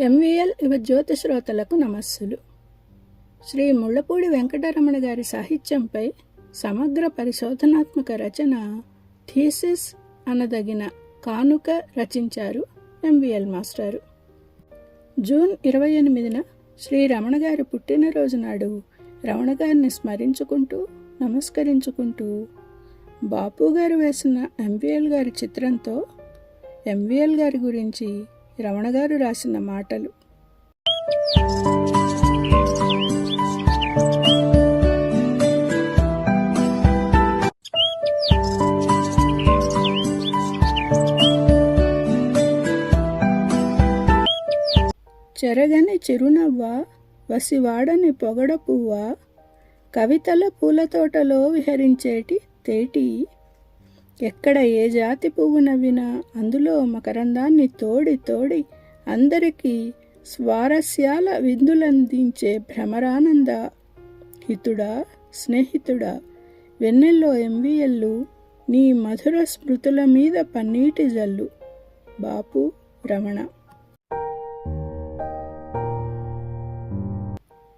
MVL యువ జ్యోతి శ్రోతలకు నమస్సులు. శ్రీ ముళ్ళపూడి వెంకటరమణ గారి సాహిత్యంపై సమగ్ర పరిశోధనాత్మక రచన థీసిస్ అనదగిన కానుక రచించారు ఎంవిఎల్ మాస్టారు. జూన్ ఇరవై ఎనిమిదిన శ్రీ రమణ గారి పుట్టినరోజు నాడు రమణ గారిని స్మరించుకుంటూ నమస్కరించుకుంటూ బాపు గారు వేసిన ఎంవిఎల్ గారి చిత్రంతో ఎంవిఎల్ గారి గురించి రమణ గారు రాసిన మాటలు. చెరగని చిరునవ్వ వసివాడని పొగడ పువ్వ కవితల పూలతోటలో విహరించేటి తేటి ఎక్కడ ఏ జాతి పువ్వు నవ్వినా అందులో మకరందాన్ని తోడి తోడి అందరికీ స్వారస్యాల విందులందించే భ్రమరానంద. హితుడా స్నేహితుడా వెన్నెల్లో ఎంవిఎల్లు నీ మధుర స్మృతుల మీద పన్నీటి జల్లు. బాపు రమణ.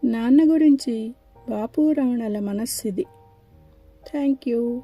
నాన్న గురించి బాపు రమణల మనస్సిది. Thank you